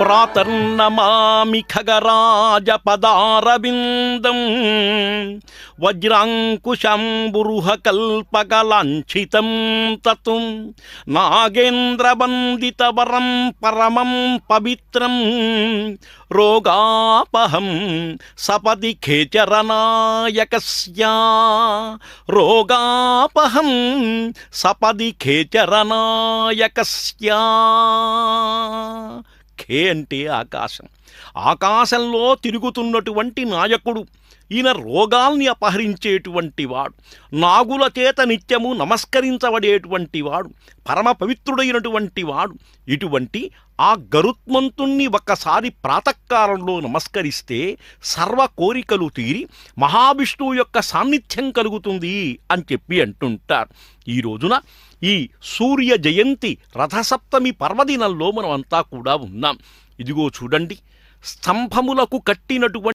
ప్రాతర్నమామి ఖగరాజ పదారవిందం వజ్రాంకుశంబురుహ కల్పకలాంఛితం తతు నాగేంద్రవందితవరం పరమం పవిత్రం రోగాపహం సపది ఖేచరనాయకస్యా రోగాపహం సపది ఖేచరనాయకస్యా ఖే అంటే ఆకాశం. ఆకాశంలో తిరుగుతున్నటువంటి నాయకుడు. ఈయన రోగాల్ని అపహరించేటువంటి వాడు. నాగుల చేత నిత్యము నమస్కరించబడేటువంటి వాడు. పరమ పవిత్రుడైనటువంటి వాడు. ఇటువంటి ఆ గరుత్మంతుణ్ణి ఒక్కసారి ప్రాతకాలంలో నమస్కరిస్తే సర్వ కోరికలు తీరి మహావిష్ణువు యొక్క సాన్నిధ్యం కలుగుతుంది అని చెప్పి అంటుంటారు. ఈ రోజున ఈ సూర్య జయంతి రథసప్తమి పర్వదినంలో మనం అంతా కూడా ఉన్నాం. ఇదిగో చూడండి. స్తంభములకు కట్టినటువంటి